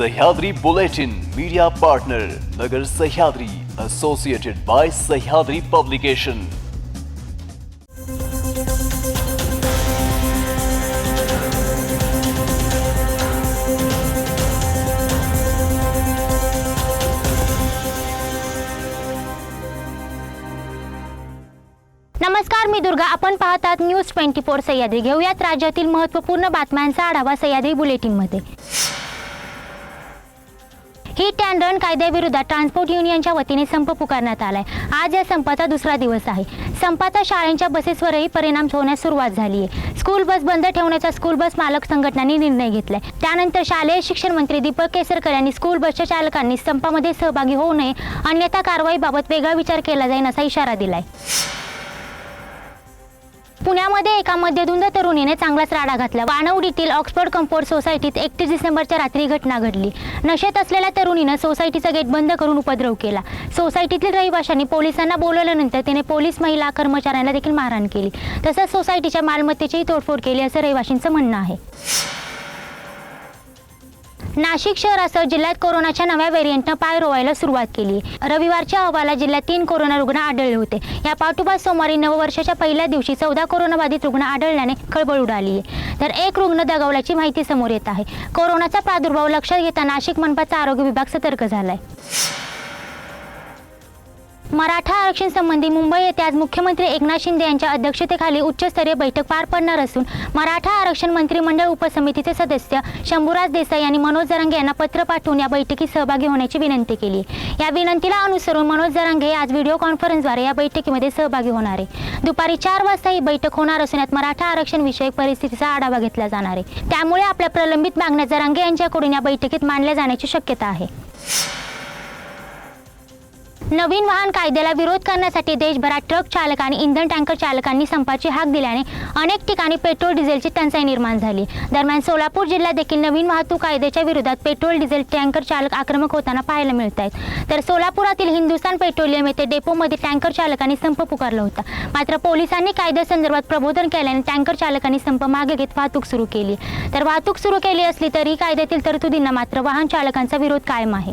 Sahyadri Bulletin media partner Nagar Sahyadri associated by Sahyadri publication नमस्कार मी दुर्गा. आपण पाहतात न्यूज ट्वेंटी फोर सह्याद्री. घेऊयात राज्यातील महत्त्वपूर्ण बातम्यांचा आढावा सह्याद्री बुलेटिनमध्ये. हिट अँड रन कायद्याविरोधात ट्रान्सपोर्ट युनियनच्या वतीने संप पुकारण्यात आलाय. आज या संपाचा दुसरा दिवस आहे. संपाचा शाळांच्या बसेसवरही परिणाम होण्यास सुरुवात झाली आहे स्कूल बस बंद ठेवण्याचा स्कूल बस मालक संघटनांनी निर्णय घेतलाय. त्यानंतर शालेय शिक्षण मंत्री दीपक केसरकर यांनी स्कूल बसच्या चालकांनी संपामध्ये सहभागी होऊ नये. अन्यथा कारवाईबाबत वेगळा विचार केला जाईल असा इशारा दिलाय. पुण्यामध्ये एका मध्यधुंद तरुणीने चांगलाच राडा घातला. वानवडीतील ऑक्सफर्ड कंपोर्ट सोसायटीत एकतीस डिसेंबरच्या रात्री घटना घडली. नशेत असलेल्या तरुणीनं सोसायटीचा गेट बंद करून उपद्रव केला. सोसायटीतील रहिवाशांनी पोलिसांना बोलवल्यानंतर तिने पोलीस महिला कर्मचाऱ्यांना देखील मारहाण केली. तसंच सोसायटीच्या मालमत्तेचीही तोडफोड केली असं रहिवाशींचं म्हणणं आहे. नाशिक शहरासह जिल्ह्यात कोरोनाच्या नव्या व्हेरियंटनं पाय रोवायला सुरुवात केली. रविवारच्या अहवालात जिल्ह्यात तीन कोरोना रुग्ण आढळले होते. या पाठोपाठ सोमवारी नववर्षाच्या पहिल्या दिवशी चौदा कोरोनाबाधित रुग्ण आढळल्याने खळबळ उडाली. आहे तर एक रुग्ण दगावल्याची माहिती समोर येत आहे. कोरोनाचा प्रादुर्भाव लक्षात घेता नाशिक मनपाचा आरोग्य विभाग सतर्क झालाय. मराठा आरक्षण संबंधी मुंबई येथे आज मुख्यमंत्री एकनाथ शिंदे यांच्या अध्यक्षतेखाली उच्चस्तरीय बैठक पार पडणार असून मराठा आरक्षण मंत्रिमंडळ उपसमितीचे सदस्य शंभूराज देसाई यांनी मनोज जरांगे यांना पत्र पाठवून या बैठकीत सहभागी होण्याची विनंती केली. या विनंतीला अनुसरून मनोज जरांगे आज व्हिडिओ कॉन्फरन्सद्वारे या बैठकीमध्ये सहभागी होणार आहे. दुपारी चार वाजता ही बैठक होणार असून यात मराठा आरक्षण विषयक परिस्थितीचा आढावा घेतला जाणार आहे. त्यामुळे आपल्या प्रलंबित मागण्या जरांगे यांच्याकडून या बैठकीत मांडल्या जाण्याची शक्यता आहे. नवीन वाहन कायद्याला विरोध करण्यासाठी देशभरात ट्रक चालक आणि इंधन टँकर चालकांनी संपाची हाक दिल्याने अनेक ठिकाणी पेट्रोल डिझेलची टंचाई निर्माण झाली. दरम्यान सोलापूर जिल्हा देखील नवीन वाहतूक कायद्याच्या विरोधात पेट्रोल डिझेल टँकर चालक आक्रमक होताना पाहायला मिळत आहेत. तर सोलापुरातील हिंदुस्थान पेट्रोलियम येथे डेपोमध्ये टँकर चालकांनी संप पुकारला होता. मात्र पोलिसांनी कायद्यासंदर्भात प्रबोधन केल्याने टँकर चालकांनी संप मागे घेत वाहतूक सुरू केली. तर वाहतूक सुरू केली असली तरी कायद्यातील तरतुदींना मात्र वाहन चालकांचा विरोध कायम आहे.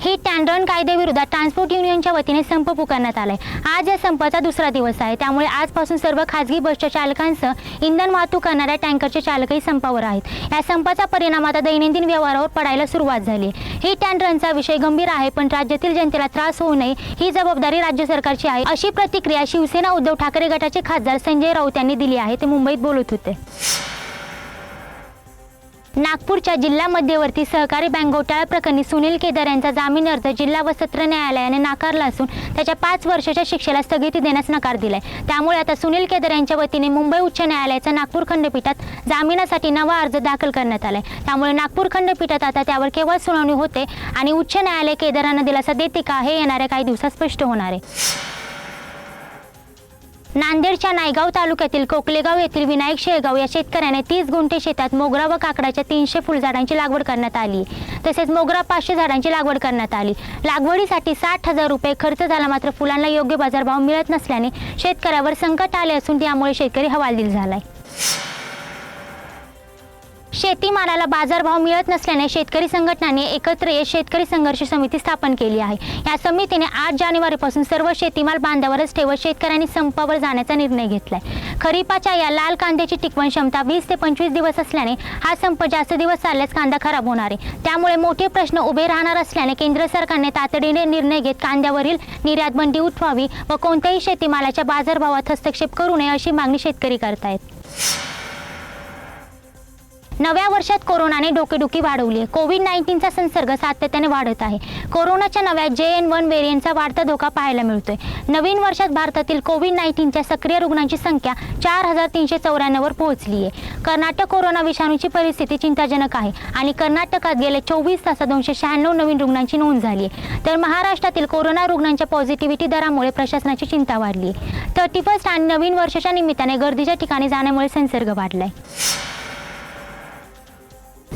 हे अँड कायद्याविरोधात ट्रान्सपोर्ट युनियनच्या वतीने संप पुकारण्यात आलाय. आज या संपाचा दुसरा दिवस आहे. त्यामुळे आजपासून सर्व खासगी बसच्या चालकांसह इंधन वाहतूक करणाऱ्या टँकरचे चालकही संपावर आहेत. या संपाचा परिणाम आता दैनंदिन व्यवहारावर पडायला सुरुवात झाली. हिट अँड विषय गंभीर आहे पण राज्यातील जनतेला त्रास होऊ नये ही जबाबदारी राज्य सरकारची आहे. अशी प्रतिक्रिया शिवसेना उद्धव ठाकरे गटाचे खासदार संजय राऊत यांनी दिली आहे. ते मुंबईत बोलत होते. नागपूरच्या जिल्हा मध्यवर्ती सहकारी बँक घोटाळा प्रकरणी सुनील केदार यांचा जामीन अर्ज जिल्हा व सत्र न्यायालयाने नाकारला असून त्याच्या पाच वर्षाच्या शिक्षेला स्थगिती देण्यास नकार दिलाय. त्यामुळे आता सुनील केदार यांच्या वतीने मुंबई उच्च न्यायालयाच्या नागपूर खंडपीठात जामिनासाठी नवा अर्ज दाखल करण्यात आलाय. त्यामुळे नागपूर खंडपीठात आता त्यावर केव्हा सुनावणी होते आणि उच्च न्यायालय केदारांना दिलासा देते का हे येणाऱ्या काही दिवसात स्पष्ट होणार आहे. नांदेडच्या नायगाव तालुक्यातील कोकलेगाव येथील विनायक शेळगाव या शेतकऱ्याने तीस गुंठे शेतात मोगरा व काकडाच्या तीनशे फुलझाडांची लागवड करण्यात आली. तसेच मोगरा पाचशे झाडांची लागवड करण्यात आली. लागवडीसाठी साठ हजार रुपये खर्च झाला मात्र फुलांना योग्य बाजारभाव मिळत नसल्याने शेतकऱ्यावर संकट आले असून त्यामुळे शेतकरी हवालदिल झालाय. शेतीमालाला बाजारभाव मिळत नसल्याने शेतकरी संघटनांनी एकत्र येत शेतकरी संघर्ष समिती स्थापन केली आहे. या समितीने आठ जानेवारीपासून सर्व शेतीमाल बांधावरच ठेवत शेतकऱ्यांनी संपावर जाण्याचा निर्णय घेतलाय. खरीपाच्या या लाल कांद्याची टिकवण क्षमता वीस ते पंचवीस दिवस असल्याने हा संप जास्त दिवस चालल्यास कांदा खराब होणार आहे. त्यामुळे मोठे प्रश्न उभे राहणार असल्याने केंद्र सरकारने तातडीने निर्णय घेत कांद्यावरील निर्यात बंदी उठवावी व कोणत्याही शेतीमालाच्या बाजारभावात हस्तक्षेप करू नये अशी मागणी शेतकरी करतायत. नव्या वर्षात कोरोनाने डोकेदुखी वाढवली आहे. कोविड नाईन्टीनचा संसर्ग सातत्याने वाढत आहे. कोरोनाच्या नव्या जे एन वन व्हेरियंटचा वाढता धोका पाहायला मिळतोय. नवीन वर्षात भारतातील कोविड नाईन्टीनच्या सक्रिय रुग्णांची संख्या चार हजार तीनशे चौऱ्याण्णववर पोहोचली आहे. कर्नाटक कोरोना विषाणूची परिस्थिती चिंताजनक आहे आणि कर्नाटकात गेल्या चोवीस तासात दोनशे शहाण्णव नवीन रुग्णांची नोंद झाली आहे. तर महाराष्ट्रातील कोरोना रुग्णांच्या पॉझिटिव्हिटी दरामुळे प्रशासनाची चिंता वाढली आहे. थर्टी फर्स्ट आणि नवीन वर्षाच्या निमित्ताने गर्दीच्या ठिकाणी जाण्यामुळे संसर्ग वाढलाय.